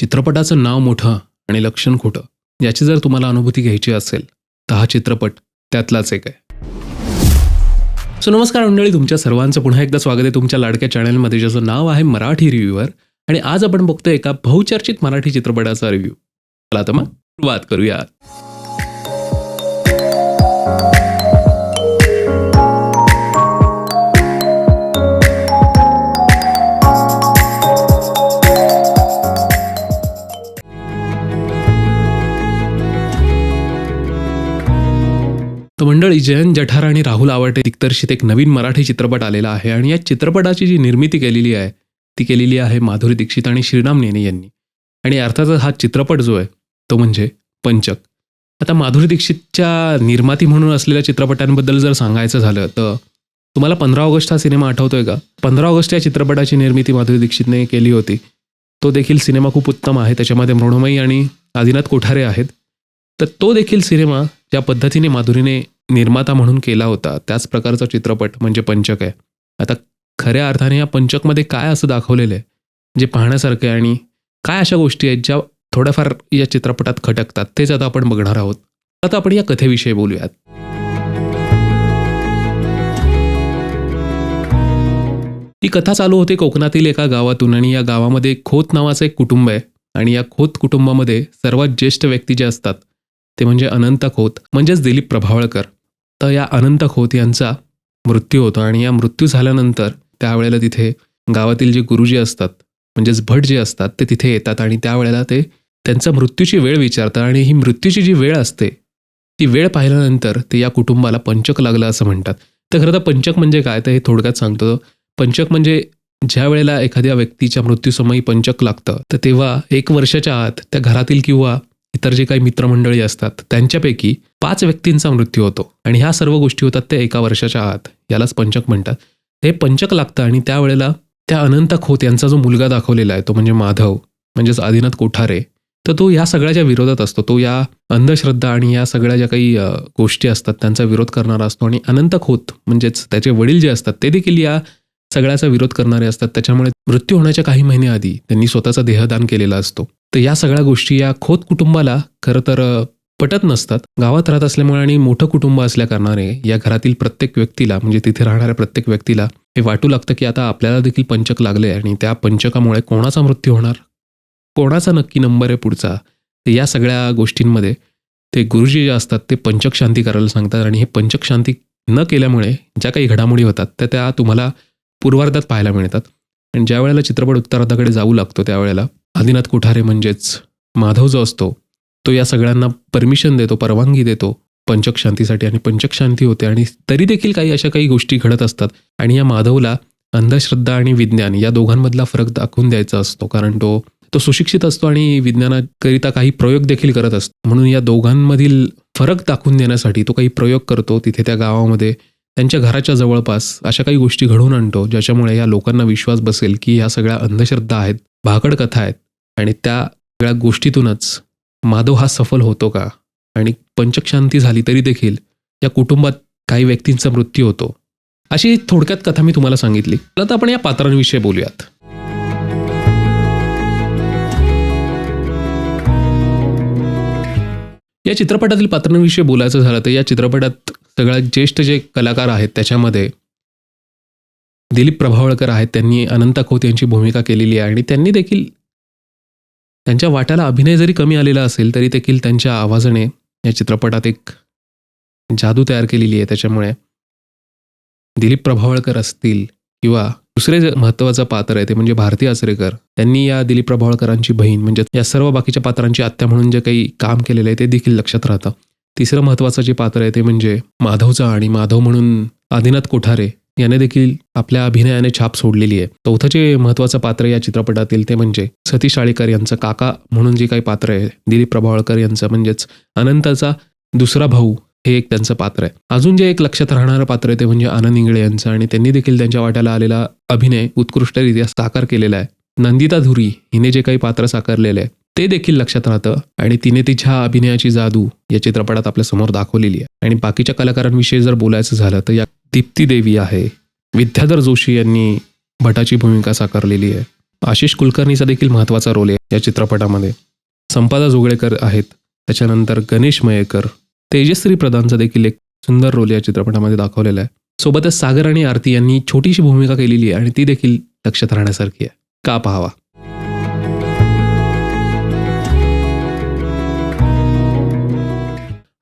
चित्रपटाचं नाव मोठं आणि लक्षण खोटं याची जर तुम्हाला अनुभूती घ्यायची असेल तर हा चित्रपट त्यातलाच एक आहे. सो नमस्कार मंडळी तुमच्या सर्वांचं पुन्हा एकदा स्वागत आहे तुमच्या लाडक्या चॅनलमध्ये ज्याचं नाव आहे मराठी रिव्ह्यूवर. आणि आज आपण बघतोय एका बहुचर्चित मराठी चित्रपटाचा रिव्ह्यू. चला तर मग सुरुवात करूया जयंत जठार आणि राहुल आवाटे दिग्दर्शित एक नवीन मराठी चित्रपट आलेला आहे आणि या चित्रपटाची जी निर्मिती केलेली आहे ती केलेली आहे माधुरी दीक्षित आणि श्रीराम नेने यांनी. आणि अर्थातच हा चित्रपट जो आहे तो म्हणजे पंचक. आता माधुरी दीक्षितच्या निर्माती म्हणून असलेल्या चित्रपटांबद्दल जर सांगायचं झालं तर तुम्हाला पंधरा ऑगस्ट हा सिनेमा आठवतोय का? पंधरा ऑगस्ट या चित्रपटाची निर्मिती माधुरी दीक्षितने केली होती. तो देखील सिनेमा खूप उत्तम आहे. त्याच्यामध्ये मृणमयी आणि आदिनाथ कोठारे आहेत. तर तो देखील सिनेमा ज्या पद्धतीने माधुरीने निर्माता म्हणून केला होता. त्याच प्रकारचा चित्रपट म्हणजे पंचक आहे. आता खऱ्या अर्थाने या पंचकमध्ये काय असं दाखवलेलं आहे? जे पाहण्यासारखं आहे आणि काय अशा गोष्टी आहेत ज्या थोड्याफार या चित्रपटात खटकतात? तेच आता आपण बघणार आहोत. आता आपण या कथेविषयी बोलूयात. ही कथा चालू होते कोकणातील एका गावातून आणि या गावामध्ये खोत नावाचं एक कुटुंब आहे. आणि या खोत कुटुंबामध्ये सर्वात ज्येष्ठ व्यक्ती जे असतात ते म्हणजे अनंत खोत म्हणजेच दिलीप प्रभावळकर. तर या अनंत खोत यांचा मृत्यू होतो आणि या मृत्यू झाल्यानंतर त्यावेळेला तिथे गावातील जे गुरुजी असतात म्हणजेच भट जे असतात ते तिथे येतात आणि त्यावेळेला ते त्यांचा मृत्यूची वेळ विचारतात आणि ही मृत्यूची जी वेळ असते ती वेळ पाहिल्यानंतर ते या कुटुंबाला पंचक लागलं असं म्हणतात. तर खरं तर पंचक म्हणजे काय? तर हे थोडक्यात सांगतो. पंचक म्हणजे ज्या वेळेला एखाद्या व्यक्तीच्या मृत्यूसमयी पंचक लागतं तर तेव्हा एक वर्षाच्या आत त्या घरातील किंवा इतर जे काही मित्रमंडळी असतात त्यांच्यापैकी पाच व्यक्तींचा मृत्यू होतो. आणि ह्या सर्व गोष्टी होतात त्या एका वर्षाच्या आत. यालाच पंचक म्हणतात. हे पंचक लागतं आणि त्यावेळेला त्या अनंत खोत यांचा जो मुलगा दाखवलेला आहे तो म्हणजे माधव म्हणजेच आदिनाथ कोठारे तर तो या सगळ्याच्या विरोधात असतो. तो या अंधश्रद्धा आणि या सगळ्या ज्या काही गोष्टी असतात त्यांचा विरोध करणारा असतो. आणि अनंत खोत म्हणजेच त्याचे वडील जे असतात ते देखील या सगळ्याचा विरोध करणारे असतात. त्याच्यामुळे मृत्यू होण्याच्या काही महिने आधी त्यांनी स्वतःचा देहदान केलेला असतो. तर या सगळ्या गोष्टी या खोत कुटुंबाला खरं तर पटत नसतात. गावात राहत असल्यामुळे आणि मोठं कुटुंब असल्याकारणाने या घरातील प्रत्येक व्यक्तीला म्हणजे तिथे राहणाऱ्या प्रत्येक व्यक्तीला हे वाटू लागतं की आता आपल्याला देखील पंचक लागले आणि त्या पंचकामुळे कोणाचा मृत्यू होणार? कोणाचा नक्की नंबर आहे पुढचा? या सगळ्या गोष्टींमध्ये ते गुरुजी जे असतात ते पंचक शांती करायला सांगतात आणि हे पंचक शांती न केल्यामुळे ज्या काही घडामोडी होतात त्या त्या तुम्हाला पूर्वार्धात पाहायला मिळतात. आणि ज्या वेळेला चित्रपट उत्तरार्धाकडे जाऊ लागतो त्यावेळेला आदिनाथ कोठारे म्हणजेच माधव जो असतो तो या सगळ्यांना परमिशन देतो परवानगी देतो पंचक शांतीसाठी आणि पंचक शांती होते. आणि तरी देखील काही अशा काही गोष्टी घडत असतात. आणि या माधवला अंधश्रद्धा आणि विज्ञान या दोघांमधला फरक दाखवून द्यायचा असतो. कारण तो तो सुशिक्षित असतो आणि विज्ञानाकरिता काही प्रयोग देखील करत असतो. म्हणून या दोघांमधील फरक दाखवून देण्यासाठी तो काही प्रयोग करतो. तिथे त्या गावामध्ये त्यांच्या घराच्या जवळपास अशा काही गोष्टी घडवून आणतो ज्याच्यामुळे या लोकांना विश्वास बसेल की ह्या सगळ्या अंधश्रद्धा आहेत भाकड कथा आहेत. आणि त्या सगळ्या गोष्टीतूनच माधव हा सफल होतो का? आणि पंचक्षांती झाली तरी देखील या कुटुंबात काही व्यक्तींचा मृत्यू होतो. अशी थोडक्यात कथा मी तुम्हाला सांगितली. आता आपण या पात्रांविषयी बोलूयात. या चित्रपटातील पात्रांविषयी बोलायचं झालं तर या चित्रपटात सगळ्यात ज्येष्ठ जे कलाकार आहेत त्याच्यामध्ये दिलीप प्रभावळकर आहेत. त्यांनी अनंता खोत यांची भूमिका केलेली आहे आणि त्यांनी देखील त्यांच्या वाट्याला अभिनय जरी कमी आलेला असेल तरी देखील त्यांच्या आवाजाने या चित्रपटात एक जादू तयार केलेली आहे त्याच्यामुळे. दिलीप प्रभावळकर असतील किंवा दुसरे जे महत्त्वाचं पात्र आहे ते म्हणजे भारती आचरेकर त्यांनी या दिलीप प्रभावळकरांची बहीण म्हणजे या सर्व बाकीच्या पात्रांची आत्या म्हणून जे काही काम केलेलं आहे ते देखील लक्षात राहतं. तिसरं महत्त्वाचं जे पात्र आहे ते म्हणजे माधवचा आणि माधव म्हणून आदिनाथ कोठारे याने देखील आपल्या अभिनयाने छाप सोडलेली आहे. चौथं जे पात्र या चित्रपटातील ते म्हणजे सतीश आळीकर यांचं काका म्हणून जे काही पात्र आहे दिलीप प्रभावळकर यांचं म्हणजेच अनंताचा दुसरा भाऊ हे एक त्यांचं पात्र आहे. अजून जे एक लक्षात राहणारं पात्र आहे ते म्हणजे आनंद इंगळे यांचं आणि त्यांनी देखील त्यांच्या वाट्याला आलेला अभिनय उत्कृष्टरित्या साकार केलेला आहे. नंदिता धुरी हिने जे काही पात्र साकारलेलं आहे ते देखील लक्षात राहतं आणि तिने तिच्या अभिनयाची जादू या चित्रपटात आपल्यासमोर दाखवलेली आहे. आणि बाकीच्या कलाकारांविषयी जर बोलायचं झालं तर या दीप्ती देवी आहे. विद्याधर जोशी यांनी भटाची भूमिका साकारलेली आहे. आशिष कुलकर्णीचा देखील महत्त्वाचा रोल आहे या चित्रपटामध्ये. संपादा जोगळेकर आहेत. त्याच्यानंतर गणेश मयेकर. तेजश्री प्रधानचा देखील एक सुंदर रोल या चित्रपटामध्ये दाखवलेला आहे. सोबतच सागर आणि आरती यांनी छोटीशी भूमिका केलेली आहे आणि ती देखील लक्षात राहण्यासारखी आहे. का पाहावा?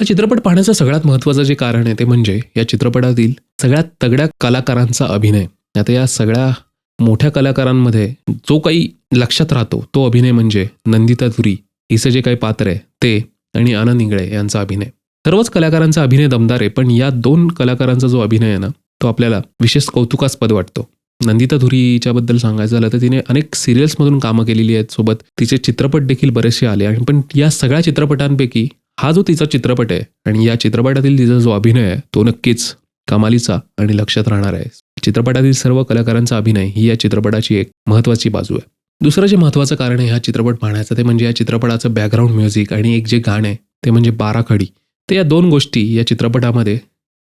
हा चित्रपट पाहण्याचं सगळ्यात महत्त्वाचं जे कारण आहे ते म्हणजे या चित्रपटातील सगळ्यात तगड्या कलाकारांचा अभिनय. आता या सगळ्या मोठ्या कलाकारांमध्ये जो काही लक्षात राहतो तो अभिनय म्हणजे नंदिता धुरी हिचं जे काही पात्र आहे ते आणि आनंद इंगळे यांचा अभिनय. सर्वच कलाकारांचा अभिनय दमदार आहे पण या दोन कलाकारांचा जो अभिनय आहे ना तो आपल्याला विशेष कौतुकास्पद वाटतो. नंदिता धुरीच्याबद्दल सांगायचं झालं तर तिने अनेक सिरियल्समधून कामं केलेली आहेत सोबत. तिचे चित्रपट देखील बरेचसे आले आणि पण या सगळ्या चित्रपटांपैकी हा जो तिचा चित्रपट आहे आणि या चित्रपटातील तिचा जो अभिनय आहे तो नक्कीच कमालीचा आणि लक्षात राहणार आहे. चित्रपटातील सर्व कलाकारांचा अभिनय ही या चित्रपटाची एक महत्त्वाची बाजू आहे. दुसरं जे महत्त्वाचं कारण आहे हा चित्रपट पाहण्याचं ते म्हणजे या चित्रपटाचं बॅकग्राऊंड म्युझिक आणि एक जे गाणं आहे ते म्हणजे बाराखडी ते या दोन गोष्टी या चित्रपटामध्ये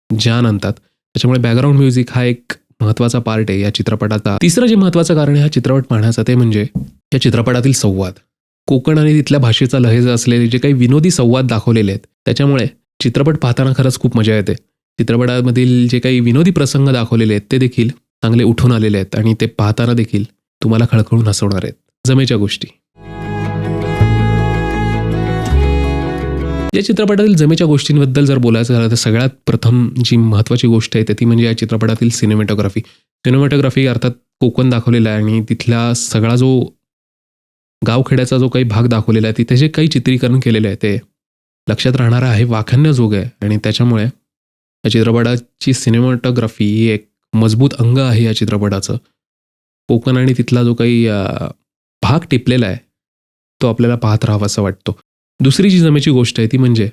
जान आणतात. त्याच्यामुळे बॅकग्राऊंड म्युझिक हा एक महत्त्वाचा पार्ट आहे या चित्रपटाचा. तिसरं जे महत्त्वाचं कारण आहे हा चित्रपट पाहण्याचं ते म्हणजे या चित्रपटातील संवाद. कोकण आणि तिथल्या भाषेचा लहेज असलेले जे काही विनोदी संवाद दाखवलेले आहेत त्याच्यामुळे चित्रपट पाहताना खरंच खूप मजा येते. चित्रपटामधील जे काही विनोदी प्रसंग दाखवलेले आहेत ते देखील चांगले उठून आलेले आहेत आणि ते पाहताना देखील तुम्हाला खळखळून हसवणार आहेत. जमेच्या गोष्टी. या चित्रपटातील जमेच्या गोष्टींबद्दल जर बोलायचं झालं तर सगळ्यात प्रथम जी महत्त्वाची गोष्ट आहे ती म्हणजे या चित्रपटातील सिनेमॅटोग्राफी. सिनेमॅटोग्राफी अर्थात कोकण दाखवलेला आहे आणि तिथला सगळा जो गावखेड्याचा जो काही भाग दाखवलेला आहे तिथे जे काही चित्रीकरण केलेलं आहे ते लक्षात राहणारं आहे वाखान्यजोग आहे. आणि त्याच्यामुळे या चित्रपटाची सिनेमॅटोग्राफी ही एक मजबूत अंग आहे या चित्रपटाचं. कोकण आणि तिथला जो काही भाग टिपलेला आहे तो आपल्याला पाहत राहावा असं वाटतो. दुसरी जी जमेची गोष्ट आहे ती म्हणजे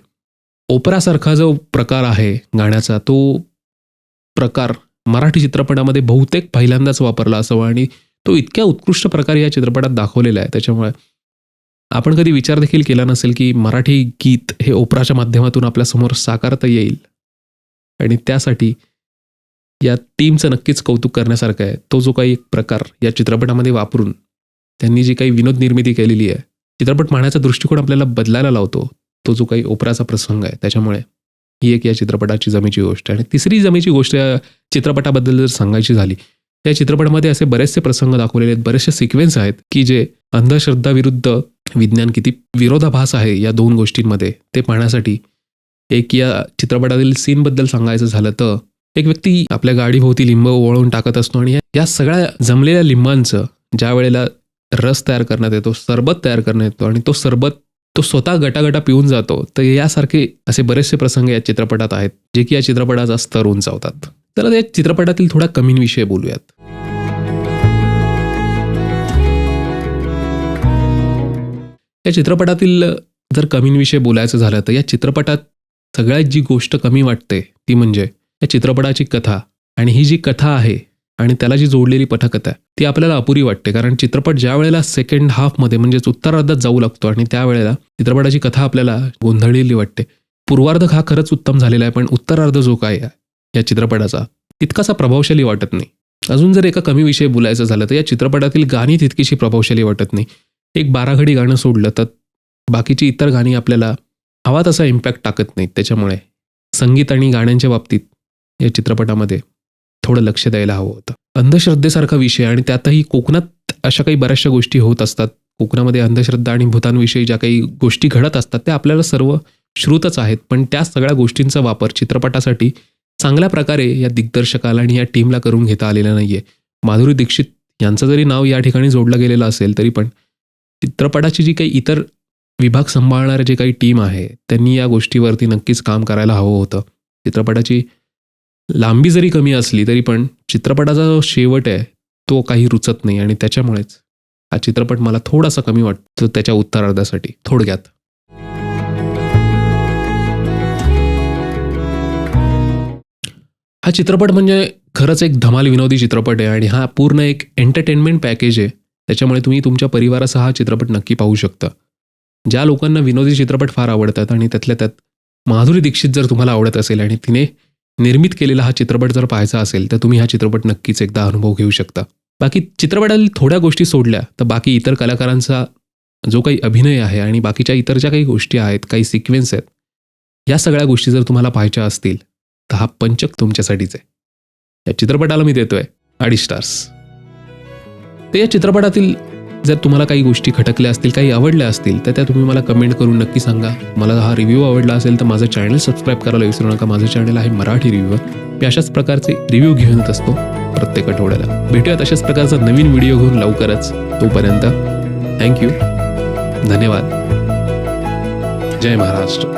ओपरासारखा जो प्रकार आहे गाण्याचा तो प्रकार मराठी चित्रपटामध्ये बहुतेक पहिल्यांदाच वापरला असावा. आणि तो इतक्या उत्कृष्ट प्रकारे या चित्रपटात दाखवलेला आहे. त्याच्यामुळे आपण कधी विचार देखील केला नसेल की मराठी गीत हे ओपराच्या माध्यमातून आपल्यासमोर साकारता येईल. आणि त्यासाठी या टीमचं नक्कीच कौतुक करण्यासारखं आहे. तो जो काही एक प्रकार या चित्रपटामध्ये वापरून त्यांनी जी काही विनोद निर्मिती केलेली आहे चित्रपट पाहण्याचा दृष्टिकोन आपल्याला बदलायला लावतो तो जो काही ओपराचा प्रसंग आहे. त्याच्यामुळे ही एक या चित्रपटाची जमेची गोष्ट आहे. आणि तिसरी जमेची गोष्ट या चित्रपटाबद्दल जर सांगायची झाली या चित्रपटामध्ये असे बरेचसे प्रसंग दाखवलेले आहेत. बरेचसे सिक्वेन्स आहेत की जे अंधश्रद्धा विरुद्ध विज्ञान किती विरोधाभास आहे या दोन गोष्टींमध्ये. ते पाहण्यासाठी एक या चित्रपटातील सीनबद्दल सांगायचं झालं तर एक व्यक्ती आपल्या गाडीभोवती लिंब ओळून टाकत असतो आणि या सगळ्या जमलेल्या लिंबांचं ज्या वेळेला रस तयार करण्यात येतो सरबत तयार करण्यात येतो आणि तो सरबत तो स्वतः गटागटा पिऊन जातो तर यासारखे असे बरेचसे प्रसंग या चित्रपटात आहेत जे की या चित्रपटाचा स्तर उंचावतात तर या चित्रपटातील थोडा कमींविषयी बोलूयात. या चित्रपटातील जर कमींविषयी बोलायचं झालं तर या चित्रपटात सगळ्यात जी गोष्ट कमी वाटते ती म्हणजे या चित्रपटाची कथा. आणि ही जी कथा आहे आणि त्याला जी जोडलेली पथकथा आहे ती आपल्याला अपुरी वाटते. कारण चित्रपट ज्या वेळेला सेकंड हाफमध्ये म्हणजेच उत्तरार्धात जाऊ लागतो आणि त्यावेळेला चित्रपटाची कथा आपल्याला गोंधळलेली वाटते. पूर्वार्ध हा खरंच उत्तम झालेला आहे पण उत्तरार्ध जो काय आहे या चित्रपटाचा तितकासा प्रभावशाली वाटत नाही. अजून जर एका कमी विषय बोलायचं झालं तर या चित्रपटातील गाणी तितकीशी प्रभावशाली वाटत नाही. एक बाराघडी गाणं सोडलं तर बाकीची इतर गाणी आपल्याला हवा तसा इम्पॅक्ट टाकत नाहीत. त्याच्यामुळे संगीत आणि गाण्यांच्या बाबतीत या चित्रपटामध्ये थोडं लक्ष द्यायला हवं होतं. अंधश्रद्धेसारखा विषय आणि त्यातही कोकणात अशा काही बऱ्याचशा गोष्टी होत असतात. कोकणामध्ये अंधश्रद्धा आणि भूतांविषयी ज्या काही गोष्टी घडत असतात त्या आपल्याला सर्व श्रुतच आहेत. पण त्या सगळ्या गोष्टींचा वापर चित्रपटासाठी चांगल्या प्रकारे या दिग्दर्शकाला आणि या टीमला करून घेता आलेला नाहीये. माधुरी दीक्षित यांचं जरी नाव या ठिकाणी जोडलं गेलेलं असेल तरी पण चित्रपटाची जी काही इतर विभाग सांभाळणारे जे काही टीम आहे त्यांनी या गोष्टीवरती नक्कीच काम करायला हवं होतं. चित्रपटाची लांबी जरी कमी असली तरी पण चित्रपटाचा जो शेवट आहे तो काही रुचत नाही आणि त्याच्यामुळेच हा चित्रपट मला थोडासा कमी वाटतो त्याच्या उत्तरार्धासाठी. थोडक्यात. हा चित्रपट म्हणजे खरंच एक धमाल विनोदी चित्रपट आहे आणि हा पूर्ण एक एंटरटेनमेंट पॅकेज आहे. त्याच्यामुळे तुम्ही तुमच्या परिवारासह हा चित्रपट नक्की पाहू शकता. ज्या लोकांना विनोदी चित्रपट फार आवडतात आणि त्यातल्या त्यात माधुरी दीक्षित जर तुम्हाला आवडत असेल आणि तिने निर्मित केलेला हा चित्रपट जर पाहायचा असेल तर तुम्ही हा चित्रपट नक्कीच एकदा अनुभव घेऊ शकता. बाकी चित्रपटातील थोड्या गोष्टी सोडल्या तर बाकी इतर कलाकारांचा जो काही अभिनय आहे आणि बाकीच्या इतर ज्या काही गोष्टी आहेत काही सिक्वेन्स आहेत या सगळ्या गोष्टी जर तुम्हाला पाहायच्या असतील तर हा पंचक तुमच्यासाठीच आहे. या चित्रपटाला मी देतोय अडीच स्टार्स तर या चित्रपटातील जर तुम्हाला काही गोष्टी खटकल्या असतील काही आवडल्या असतील तर त्या तुम्ही मला कमेंट करून नक्की सांगा. मला हा रिव्ह्यू आवडला असेल तर माझं चॅनल सबस्क्राईब करायला विसरू नका. माझं चॅनल आहे मराठी रिव्ह्यूवर मी अशाच प्रकारचे रिव्ह्यू घेऊन येत असतो प्रत्येक आठवड्याला. भेटूयात अशाच प्रकारचा नवीन व्हिडिओ घेऊन लवकरच. तोपर्यंत थँक्यू धन्यवाद. जय महाराष्ट्र.